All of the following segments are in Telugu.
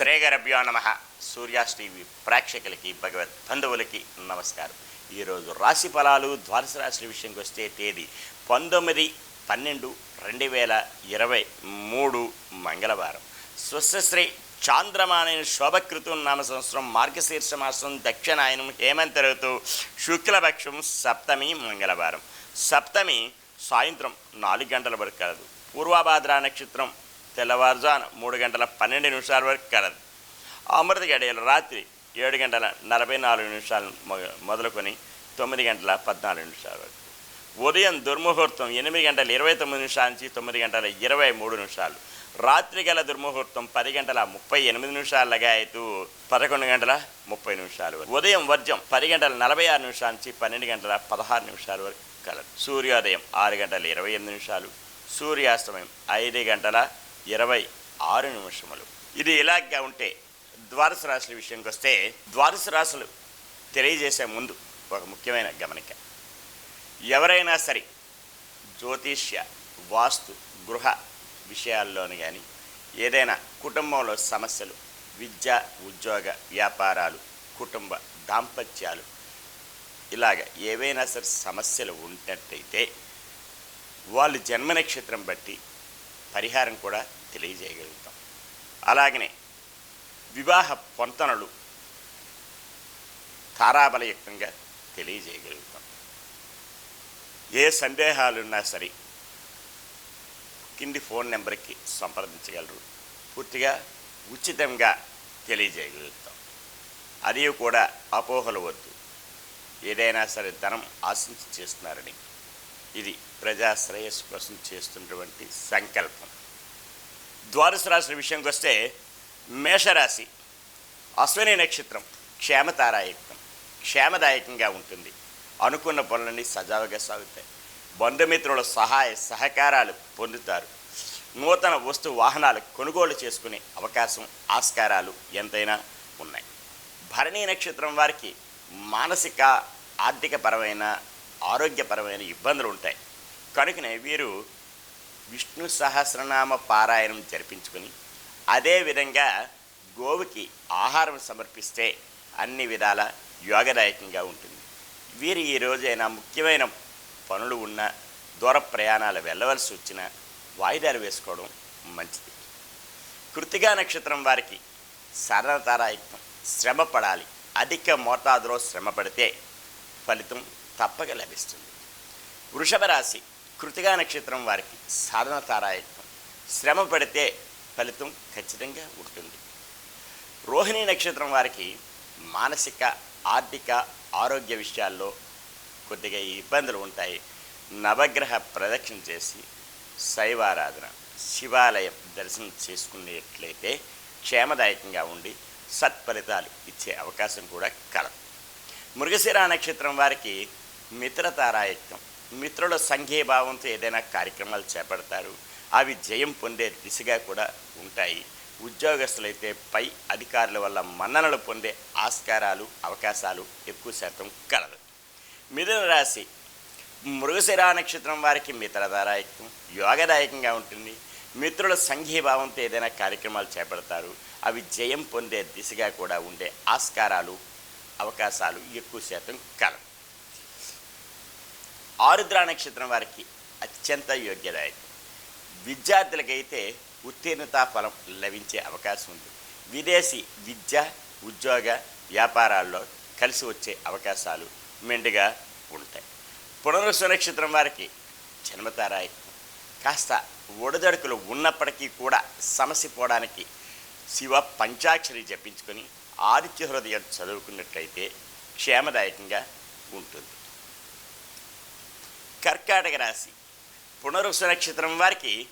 శ్రేగరభ్యో నమ. సూర్యాస్ టీవీ ప్రేక్షకులకి భగవత్ బంధువులకి నమస్కారం. ఈరోజు రాశి ఫలాలు ద్వాదశ రాశుల విషయంకి వస్తే తేదీ పంతొమ్మిది పన్నెండు రెండు వేల ఇరవై మూడు మంగళవారం. స్వస్థశ్రీ చాంద్రమానైన శోభకృతం నామ సంవత్సరం మార్గశీర్ష మాసం దక్షిణాయనం హేమంత ఋతు శుక్లపక్షం సప్తమి మంగళవారం. సప్తమి సాయంత్రం నాలుగు గంటల వరకు కలదు పూర్వాభాద్ర నక్షత్రం తెల్లవారుజాన మూడు గంటల పన్నెండు నిమిషాల వరకు కలదు. అమృత గడియలు రాత్రి ఏడు గంటల నలభై నాలుగు నిమిషాలు మొదలుకొని తొమ్మిది గంటల పద్నాలుగు నిమిషాల వరకు. ఉదయం దుర్ముహూర్తం ఎనిమిది గంటల ఇరవై తొమ్మిది నిమిషాల నుంచి తొమ్మిది గంటల ఇరవై మూడు నిమిషాలు. రాత్రి గల దుర్ముహూర్తం పది గంటల ముప్పై ఎనిమిది నిమిషాలుగా అయితే పదకొండు గంటల ముప్పై నిమిషాలు వరకు. ఉదయం వర్జం పది గంటల నలభై ఆరు నిమిషాల నుంచి పన్నెండు గంటల పదహారు నిమిషాల వరకు కలదు. సూర్యోదయం ఆరు గంటల ఇరవై ఎనిమిది నిమిషాలు. సూర్యాస్తమయం ఐదు గంటల ఇరవై ఆరు నిమిషములు. ఇది ఇలాగా ఉంటే ద్వాదశ రాశుల విషయంకి వస్తే ద్వాదశ రాశులు తెలియజేసే ముందు ఒక ముఖ్యమైన గమనిక. ఎవరైనా సరే జ్యోతిష్య వాస్తు గృహ విషయాల్లోని కానీ ఏదైనా కుటుంబంలో సమస్యలు విద్య ఉద్యోగ వ్యాపారాలు కుటుంబ దాంపత్యాలు ఇలాగ ఏవైనా సరే సమస్యలు ఉన్నట్టయితే వాళ్ళు జన్మ నక్షత్రం బట్టి పరిహారం కూడా తెలియజేయగలుగుతాం. అలాగనే వివాహ పొంతనలు తారాబలయుక్తంగా తెలియజేయగలుగుతాం. ఏ సందేహాలున్నా సరే కింది ఫోన్ నెంబర్కి సంప్రదించగలరు. పూర్తిగా ఉచితంగా తెలియజేయగలుగుతాం. అది కూడా అపోహలు వద్దు. ఏదైనా సరే ధనం ఆశించి చేస్తున్నారని ఇది ప్రజాశ్రేయస్సు కోసం చేస్తున్నటువంటి సంకల్పం. ద్వాదశ రాశుల విషయంకి వస్తే మేషరాశి అశ్విని నక్షత్రం క్షేమతారాయుక్తం క్షేమదాయకంగా ఉంటుంది. అనుకున్న పనులన్నీ సజావుగా సాగుతాయి. బంధుమిత్రుల సహాయ సహకారాలు పొందుతారు. నూతన వస్తు వాహనాలు కొనుగోలు చేసుకునే అవకాశం ఆస్కారాలు ఎంతైనా ఉన్నాయి. భరణీ నక్షత్రం వారికి మానసిక ఆర్థికపరమైన ఆరోగ్యపరమైన ఇబ్బందులు ఉంటాయి కనుకనే వీరు విష్ణు సహస్రనామ పారాయణం జరిపించుకుని అదేవిధంగా గోవుకి ఆహారం సమర్పిస్తే అన్ని విధాల యోగదాయకంగా ఉంటుంది. వీరు ఈరోజు అయినా ముఖ్యమైన పనులు ఉన్న దూర ప్రయాణాలు వెళ్ళవలసి వచ్చిన వాయిదాలు వేసుకోవడం మంచిది. కృతిగా నక్షత్రం వారికి సరళతారాయుక్తం శ్రమ పడాలి అధిక మోతాదులో శ్రమ పడితే ఫలితం తప్పక లభిస్తుంది. వృషభ రాశి కృతిగా నక్షత్రం వారికి సాధన తారాయత్వం. శ్రమ పడితే ఫలితం ఖచ్చితంగా ఉంటుంది. రోహిణి నక్షత్రం వారికి మానసిక ఆర్థిక ఆరోగ్య విషయాల్లో కొద్దిగా ఇబ్బందులు ఉంటాయి. నవగ్రహ ప్రదక్షిణ చేసి శైవారాధన శివాలయం దర్శనం చేసుకునేట్లయితే క్షేమదాయకంగా ఉండి సత్ఫలితాలు ఇచ్చే అవకాశం కూడా కలదు. మృగశిర నక్షత్రం వారికి మిత్రతారాయత్నం మిత్రుల సంఘీభావంతో ఏదైనా కార్యక్రమాలు చేపడతారు. అవి జయం పొందే దిశగా కూడా ఉంటాయి. ఉద్యోగస్తులైతే పై అధికారుల వల్ల మన్ననలు పొందే ఆస్కారాలు అవకాశాలు ఎక్కువ శాతం కలదు. మిథున రాశి. మృగశిరా నక్షత్రం వారికి మిత్రదారాయకం యోగదాయకంగా ఉంటుంది. మిత్రుల సంఘీభావంతో ఏదైనా కార్యక్రమాలు చేపడతారు. అవి జయం పొందే దిశగా కూడా ఉండే ఆస్కారాలు అవకాశాలు ఎక్కువ శాతం కలవు ఆరుద్ర నక్షత్రం వారికి అత్యంత యోగ్యదాయకం విద్యార్థులకైతే ఉత్తీర్ణతా ఫలం లభించే అవకాశం ఉంది. విదేశీ విద్య ఉద్యోగ వ్యాపారాల్లో కలిసి వచ్చే అవకాశాలు మెండుగా ఉంటాయి. పునరుసు నక్షత్రం వారికి జన్మతారాయకం కాస్త ఒడదడుకులు ఉన్నప్పటికీ కూడా సమస్య పోవడానికి శివ పంచాక్షరి జపించుకొని ఆదిత్య హృదయం చదువుకున్నట్లయితే క్షేమదాయకంగా ఉంటుంది. కర్కాటక రాశి. పునరుస నక్షత్రం వారికి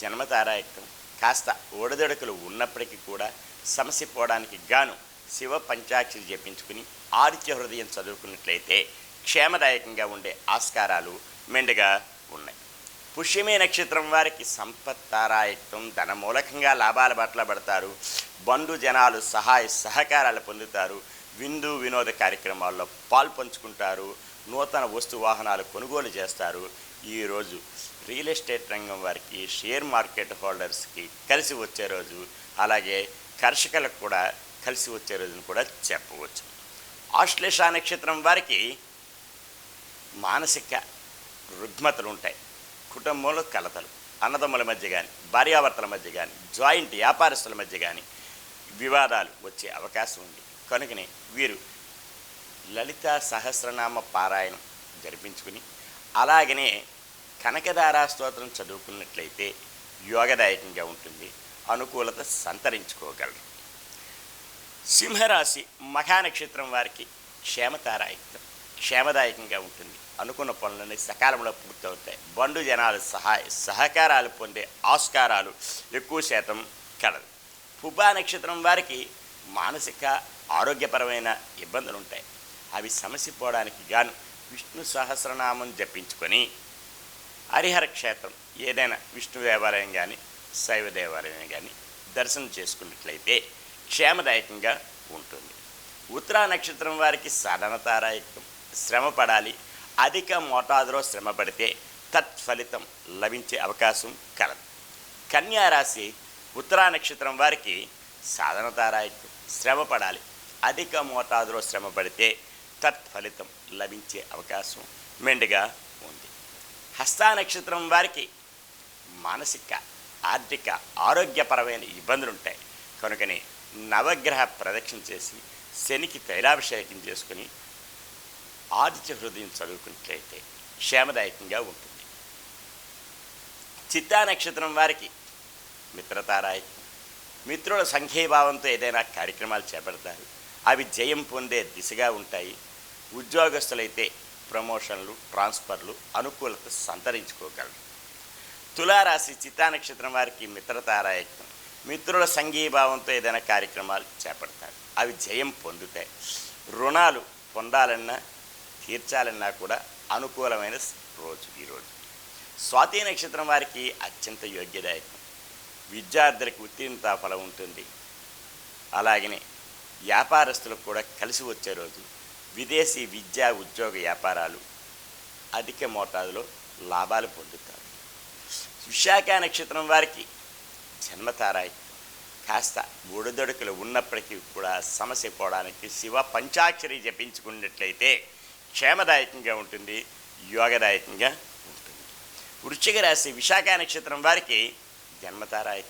జన్మతారాయకం కాస్త ఓడదొడకలు ఉన్నప్పటికీ కూడా సమస్య పోవడానికి గాను శివ పంచాక్షరి జపించుకుని ఆదిత్య హృదయం చదువుకున్నట్లయితే క్షేమదాయకంగా ఉండే ఆస్కారాలు మెండుగా ఉన్నాయి. పుష్యమే నక్షత్రం వారికి సంపత్తారాయకం ధనమూలకంగా లాభాల బట్ల పడతారు. బంధు జనాలు సహాయ సహకారాలు పొందుతారు. విందు వినోద కార్యక్రమాల్లో పాల్పంచుకుంటారు నూతన వస్తు వాహనాలు కొనుగోలు చేస్తారు. ఈరోజు రియల్ ఎస్టేట్ రంగం వారికి షేర్ మార్కెట్ హోల్డర్స్కి కలిసి వచ్చే రోజు. అలాగే కర్షకులకు కూడా కలిసి వచ్చే రోజును కూడా చెప్పవచ్చు. ఆశ్లేష నక్షత్రం వారికి మానసిక రుగ్మతలు ఉంటాయి. కుటుంబంలో కలతలు అన్నదమ్ముల మధ్య కానీ భార్యాభర్తల మధ్య కానీ జాయింట్ వ్యాపారస్తుల మధ్య కానీ వివాదాలు వచ్చే అవకాశం ఉంది. కనుకనే వీరు లలిత సహస్రనామ పారాయణం జరిపించుకుని అలాగనే కనకదారా స్తోత్రం చదువుకున్నట్లయితే యోగదాయకంగా ఉంటుంది. అనుకూలత సంతరించుకోగలరు. సింహరాశి మఖానక్షత్రం వారికి క్షేమతారాయుక్తం క్షేమదాయకంగా ఉంటుంది. అనుకున్న పనులన్నీ సకాలంలో పూర్తవుతాయి. బండు జనాలు సహాయ సహకారాలు పొందే ఆస్కారాలు ఎక్కువ శాతం కలదు. పుబ్బా నక్షత్రం వారికి మానసిక ఆరోగ్యపరమైన ఇబ్బందులు ఉంటాయి అవి సమసిపోవడానికి గాను విష్ణు సహస్రనామం జపించుకొని హరిహర క్షేత్రం ఏదైనా విష్ణు దేవాలయం కానీ శైవ దేవాలయం కానీ దర్శనం చేసుకున్నట్లయితే క్షేమదాయకంగా ఉంటుంది. ఉత్తరా నక్షత్రం వారికి సాధనతారాయకం శ్రమ పడాలి. అధిక మోతాదులో శ్రమ పడితే తత్ఫలితం లభించే అవకాశం కలదు. కన్యారాశి ఉత్తరా నక్షత్రం వారికి సాధనతారాయకం శ్రమ పడాలి. అధిక మోతాదులో శ్రమ పడితే తత్ఫలితం లభించే అవకాశం మెండుగా ఉంది. హస్తా నక్షత్రం వారికి మానసిక ఆర్థిక ఆరోగ్యపరమైన ఇబ్బందులు ఉంటాయి కనుకనే నవగ్రహ ప్రదక్షిణ చేసి శనికి తైలాభిషేకం చేసుకుని ఆదిత్య హృదయం చదువుకున్నట్లయితే క్షేమదాయకంగా ఉంటుంది. చిత్తా నక్షత్రం వారికి మిత్రతారాయకం మిత్రుల సంఘీభావంతో ఏదైనా కార్యక్రమాలు చేపడతారు. అవి జయం పొందే దిశగా ఉంటాయి. ఉద్యోగస్తులైతే ప్రమోషన్లు ట్రాన్స్ఫర్లు అనుకూలత సంతరించుకోగలరు. తులారాశి చిత్తా నక్షత్రం వారికి మిత్రతారాయకం మిత్రుల సంఘీభావంతో ఏదైనా కార్యక్రమాలు చేపడతారు. అవి జయం పొందుతాయి. రుణాలు పొందాలన్నా తీర్చాలన్నా కూడా అనుకూలమైన రోజు ఈరోజు స్వాతి నక్షత్రం వారికి అత్యంత యోగ్యదాయకం. విద్యార్థులకు ఉత్తీర్ణత ఫలం ఉంటుంది. అలాగనే వ్యాపారస్తులకు కూడా కలిసి వచ్చే రోజు విదేశీ విద్యా ఉద్యోగ వ్యాపారాలు అధిక మోతాదులో లాభాలు పొందుతారు. విశాఖ నక్షత్రం వారికి జన్మతారాయి. కాస్త ఒడిదొడుకులు ఉన్నప్పటికీ కూడా సమస్య పోవడానికి శివ పంచాక్షరి జపించుకున్నట్లయితే క్షేమదాయకంగా ఉంటుంది యోగదాయకంగా ఉంటుంది. వృశ్చిక రాశి విశాఖ నక్షత్రం వారికి జన్మతారాయి.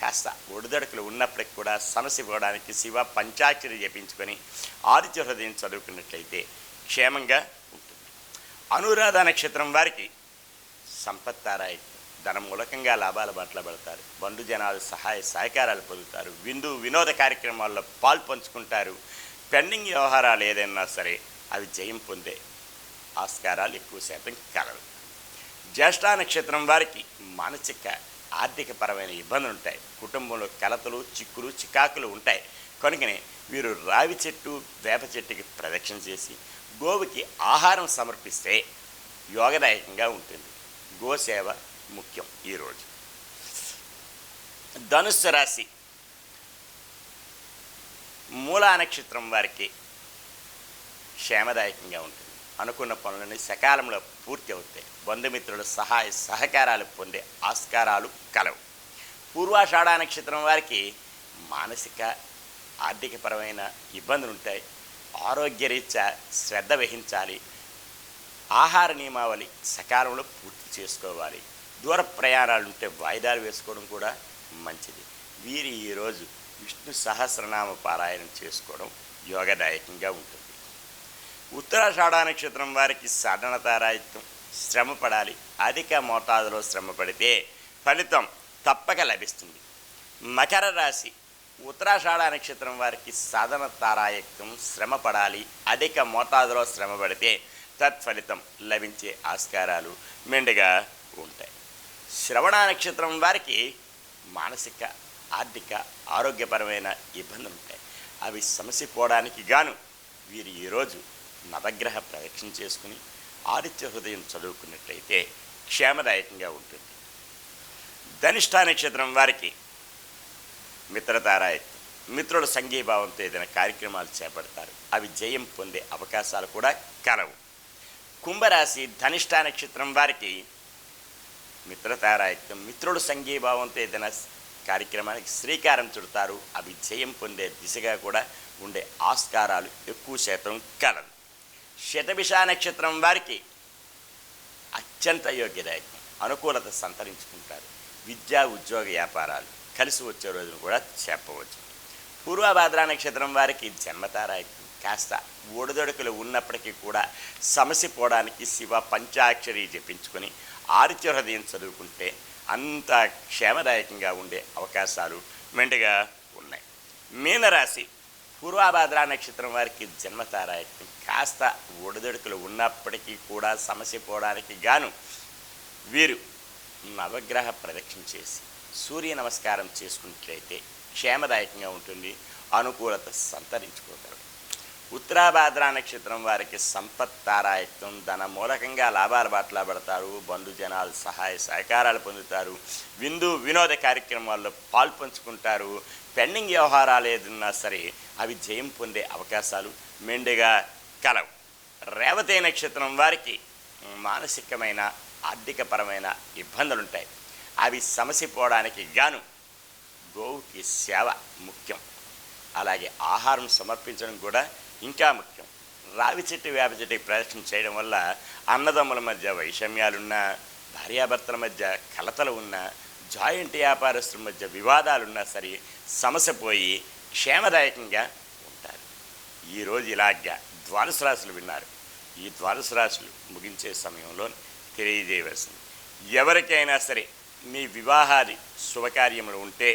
కాస్త ఒడిదడుకులు ఉన్నప్పటికి కూడా సమస్య ఇవ్వడానికి శివ పంచాక్షరి జపించుకొని ఆదిత్య హృదయం చదువుకున్నట్లయితే క్షేమంగా ఉంటుంది. అనురాధ నక్షత్రం వారికి సంపత్తారాయి. ధన మూలకంగా లాభాల బాటలో పడతారు. బంధు జనాలు సహాయ సహకారాలు పొందుతారు. విందు వినోద కార్యక్రమాల్లో పాలు పంచుకుంటారు. పెండింగ్ వ్యవహారాలు ఏదైనా సరే అవి జయం పొందే ఆస్కారాలు ఎక్కువ శాతం కలవు. జ్యేష్ఠ నక్షత్రం వారికి మానసిక ఆర్థికపరమైన ఇబ్బందులు ఉంటాయి కుటుంబంలో కలతలు చిక్కులు చికాకులు ఉంటాయి. కనుకనే వీరు రావి చెట్టు వేప చెట్టుకి ప్రదక్షిణ చేసి గోవుకి ఆహారం సమర్పిస్తే యోగదాయకంగా ఉంటుంది. గోసేవ ముఖ్యం ఈరోజు ధనుస్సు రాశి. మూలా నక్షత్రం వారికి క్షేమదాయకంగా ఉంటుంది. అనుకున్న పనులన్నీ సకాలంలో పూర్తి అవుతాయి. బంధుమిత్రుల సహాయ సహకారాలు పొందే ఆస్కారాలు కలవు. పూర్వాషాఢ నక్షత్రం వారికి మానసిక ఆర్థికపరమైన ఇబ్బందులు ఉంటాయి ఆరోగ్యరీత్యా శ్రద్ధ వహించాలి. ఆహార నియమావళి సకాలంలో పూర్తి చేసుకోవాలి. దూర ప్రయాణాలు ఉంటే వాయిదాలు వేసుకోవడం కూడా మంచిది. వీరి ఈరోజు విష్ణు సహస్రనామ పారాయణం చేసుకోవడం యోగదాయకంగా ఉంటుంది. ఉత్తరాషాఢ నక్షత్రం వారికి సడనతారాయిత్వం శ్రమ పడాలి అధిక మోతాదులో శ్రమ పడితే ఫలితం తప్పక లభిస్తుంది. మకర రాశి. ఉత్తరాషాఢ నక్షత్రం వారికి సాధన తారాయత్వం శ్రమ పడాలి అధిక మోతాదులో శ్రమ పడితే తత్ఫలితం లభించే ఆస్కారాలు మెండుగా ఉంటాయి. శ్రవణ నక్షత్రం వారికి మానసిక ఆర్థిక ఆరోగ్యపరమైన ఇబ్బందులు ఉంటాయి అవి సమస్య పోవడానికి గాను వీరు ఈరోజు నవగ్రహ ప్రదక్షిణ చేసుకుని ఆదిత్య హృదయం చదువుకున్నట్లయితే క్షేమదాయకంగా ఉంటుంది. ధనిష్ఠా నక్షత్రం వారికి మిత్రతారాయత్వం. మిత్రుల సంఘీభావంతో ఏదైనా కార్యక్రమాలు చేపడతారు. అవి జయం పొందే అవకాశాలు కూడా కలవు. కుంభరాశి ధనిష్ఠా నక్షత్రం వారికి మిత్రతారాయత్వం. మిత్రుల సంఘీభావంతో ఏదైనా కార్యక్రమానికి శ్రీకారం చుడతారు. అవి జయం పొందే దిశగా కూడా ఉండే ఆస్కారాలు ఎక్కువ శాతం కలదు శతభిష నక్షత్రం వారికి అత్యంత యోగ్యదాయకం అనుకూలత సంతరించుకుంటారు. విద్యా ఉద్యోగ వ్యాపారాలు కలిసి వచ్చే రోజును కూడా చెప్పవచ్చు. పూర్వభాద్ర నక్షత్రం వారికి జన్మతారాయకం కాస్త ఒడిదొడుకులు ఉన్నప్పటికీ కూడా సమస్య పోవడానికి శివ పంచాక్షరి జపించుకొని ఆరిత్య హృదయం చదువుకుంటే అంత క్షేమదాయకంగా ఉండే అవకాశాలు మెండుగా ఉన్నాయి. మీనరాశి పూర్వాభాద్ర నక్షత్రం వారికి జన్మతారాయకం కాస్త ఒడిదొడుకులు ఉన్నప్పటికీ కూడా సమస్య పోవడానికి గాను వీరు నవగ్రహ ప్రదక్షిణ చేసి సూర్య నమస్కారం చేసుకున్నట్లయితే క్షేమదాయకంగా ఉంటుంది. అనుకూలత సంతరించుకోగలరు. ఉత్తరాభాద్ర నక్షత్రం వారికి సంపత్ తారాయత్వం. ధన మూలకంగా లాభాల బాటలా పడతారు. బంధుజనాలు సహాయ సహకారాలు పొందుతారు. విందు వినోద కార్యక్రమాల్లో పాల్పంచుకుంటారు పెండింగ్ వ్యవహారాలు ఏదన్నా సరే అవి జయం పొందే అవకాశాలు మెండుగా కలవు. రేవతి నక్షత్రం వారికి మానసికమైన ఆర్థికపరమైన ఇబ్బందులు ఉంటాయి అవి సమసిపోవడానికి గాను గోవుకి సేవ ముఖ్యం. అలాగే ఆహారం సమర్పించడం కూడా ఇంకా ముఖ్యం. రావి చెట్టు వేప చెట్టు ప్రదర్శన చేయడం వల్ల అన్నదమ్ముల మధ్య వైషమ్యాలున్నా భార్యాభర్తల మధ్య కలతలు ఉన్నా జాయింట్ వ్యాపారస్తుల మధ్య వివాదాలున్నా సరే సమస్య పోయి క్షేమదాయకంగా ఉంటారు. ఈరోజు ఇలాగా ద్వాదశ రాశులు విన్నారు. ఈ ద్వాదశ రాశులు ముగించే సమయంలో తెలియజేయవలసింది. ఎవరికైనా సరే మీ వివాహాది శుభకార్యములు ఉంటే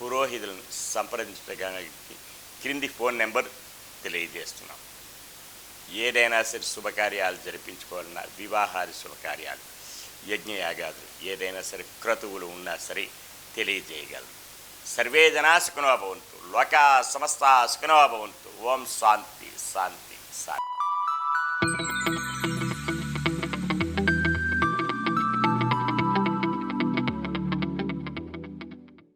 పురోహితులను సంప్రదించడానికి క్రింది ఫోన్ నెంబర్ తెలియజేస్తున్నాం. ఏదైనా సరే శుభకార్యాలు జరిపించుకోవాలన్నా వివాహాది శుభకార్యాలు యజ్ఞయాగాదులు ఏదైనా సరే క్రతువులు ఉన్నా సరే తెలియజేయగలదు సర్వే జనా సుఖనోభవంతు భవంతు. సమస్త సుఖనోభవంతు ఓం శాంతి శాంతి శాంతి.